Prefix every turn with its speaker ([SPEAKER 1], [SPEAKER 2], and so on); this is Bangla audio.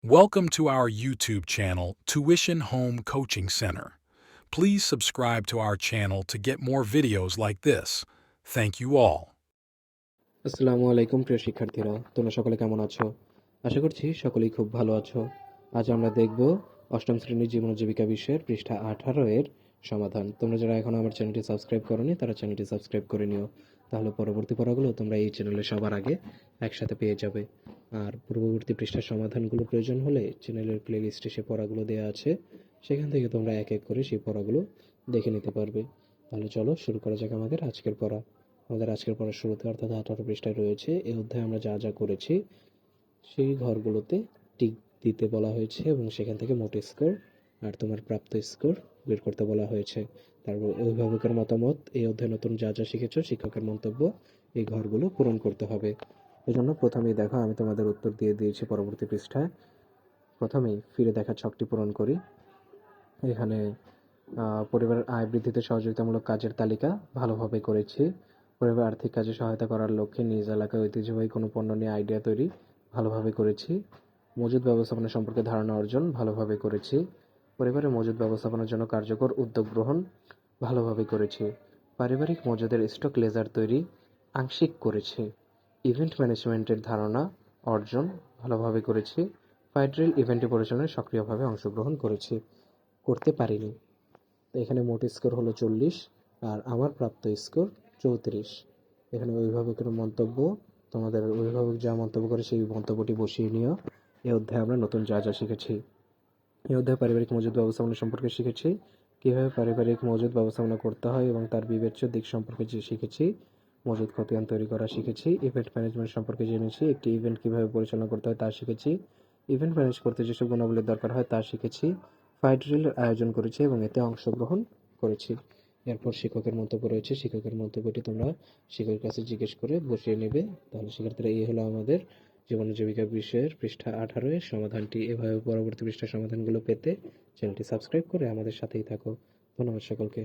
[SPEAKER 1] Welcome to our YouTube channel, Tuition Home Coaching Center. Please subscribe to our channel to get more videos like this. Thank you all.
[SPEAKER 2] আসসালামু আলাইকুম প্রিয় শিক্ষার্থীরা তোমরা সকলে কেমন আছো আশা করছি সকলেই খুব ভালো আছো আজ আমরা দেখব অষ্টম শ্রেণীর জীবন ও জীবিকা বিষয়ের পৃষ্ঠা আঠারো এর সমাধান তোমরা যারা এখন আমার চ্যানেলটি সাবস্ক্রাইব করনি তারা চ্যানেলটি সাবস্ক্রাইব করে নিও তাহলে পরবর্তী পড়াগুলো তোমরা এই চ্যানেলে সবার আগে একসাথে পেয়ে যাবে আর পূর্ববর্তী পৃষ্ঠার সমাধানগুলো প্রয়োজন হলে চ্যানেলের প্লেলিস্টে সে পড়াগুলো দেওয়া আছে। সেখান থেকে তোমরা এক এক করে সেই পড়াগুলো দেখে নিতে পারবে। তাহলে চলো শুরু করা যাক আমাদের আজকের পড়া। আমাদের আজকের পড়ার শুরুতে অর্থাৎ আঠারো পৃষ্ঠায় রয়েছে এই অধ্যায়ে আমরা যা যা করেছি সেই ঘরগুলোতে টিক দিতে বলা হয়েছে এবং সেখান থেকে মোট স্কোর আর তোমার প্রাপ্ত স্কোর বের করতে বলা হয়েছে। তারপর অভিভাবকের মতামত এই অধ্যায়ে নতুন যা যা শিখেছো, শিক্ষকের মন্তব্য, এই ঘরগুলো পূরণ করতে হবে। এই জন্য প্রথমেই দেখো, আমি তোমাদের উত্তর দিয়ে দিয়েছি পরবর্তী পৃষ্ঠায়। প্রথমেই ফিরে দেখা ছকটি পূরণ করি। এখানে পরিবারের আয় বৃদ্ধিতে সহযোগিতামূলক কাজের তালিকা ভালোভাবে করেছি। পরিবার আর্থিক কাজে সহায়তা করার লক্ষ্যে নিজ এলাকায় ঐতিহ্যবাহী কোনো পণ্য নিয়ে আইডিয়া তৈরি ভালোভাবে করেছি। মজুদ ব্যবস্থাপনা সম্পর্কে ধারণা অর্জন ভালোভাবে করেছি। পরিবারের মজুদ ব্যবস্থাপনার জন্য কার্যকর উদ্যোগ গ্রহণ ভালোভাবে করেছি। পারিবারিক মজুদের স্টক লেজার তৈরি আংশিক করেছি। ইভেন্ট ম্যানেজমেন্টের ধারণা অর্জন ভালোভাবে করেছি। ফাইড্রিল ইভেন্টে পরিচালনায় সক্রিয়ভাবে অংশগ্রহণ করেছি। করতে পারিনি। তো এখানে মোট স্কোর হলো চল্লিশ আর আমার প্রাপ্ত স্কোর চৌত্রিশ। এখানে অভিভাবকের মন্তব্য, তোমাদের অভিভাবক যা মন্তব্য করে সেই মন্তব্যটি বসিয়ে নিও। এই অধ্যায়ে আমরা নতুন যা যা শিখেছি। এই অধ্যায়ে পারিবারিক মজুদ ব্যবস্থাপনা সম্পর্কে শিখেছি। কীভাবে পারিবারিক মজুদ ব্যবস্থাপনা করতে হয় এবং তার বিবেচ্য দিক সম্পর্কে যে শিখেছি মজুদ খতিয়ান তৈরি করা শিখেছি। ইভেন্ট ম্যানেজমেন্ট সম্পর্কে জেনেছি, একটি ইভেন্ট কীভাবে পরিচালনা করতে হয় তা শিখেছি। ইভেন্ট ম্যানেজ করতে যেসব গুণাবলীর দরকার হয় তা শিখেছি। ফাইট ড্রিলের আয়োজন করেছি এবং এতে অংশগ্রহণ করেছি। এরপর শিক্ষকের মন্তব্য রয়েছে। শিক্ষকের মন্তব্যটি তোমরা শিক্ষকের কাছে জিজ্ঞেস করে বসিয়ে নেবে। তাহলে শিক্ষার্থীরা, এই হলো আমাদের জীবন জীবিকা বিষয়ের পৃষ্ঠা আঠারো এর সমাধানটি। এভাবে পরবর্তী পৃষ্ঠার সমাধানগুলো পেতে চ্যানেলটি সাবস্ক্রাইব করে আমাদের সাথেই থাকো। ধন্যবাদ সকলকে।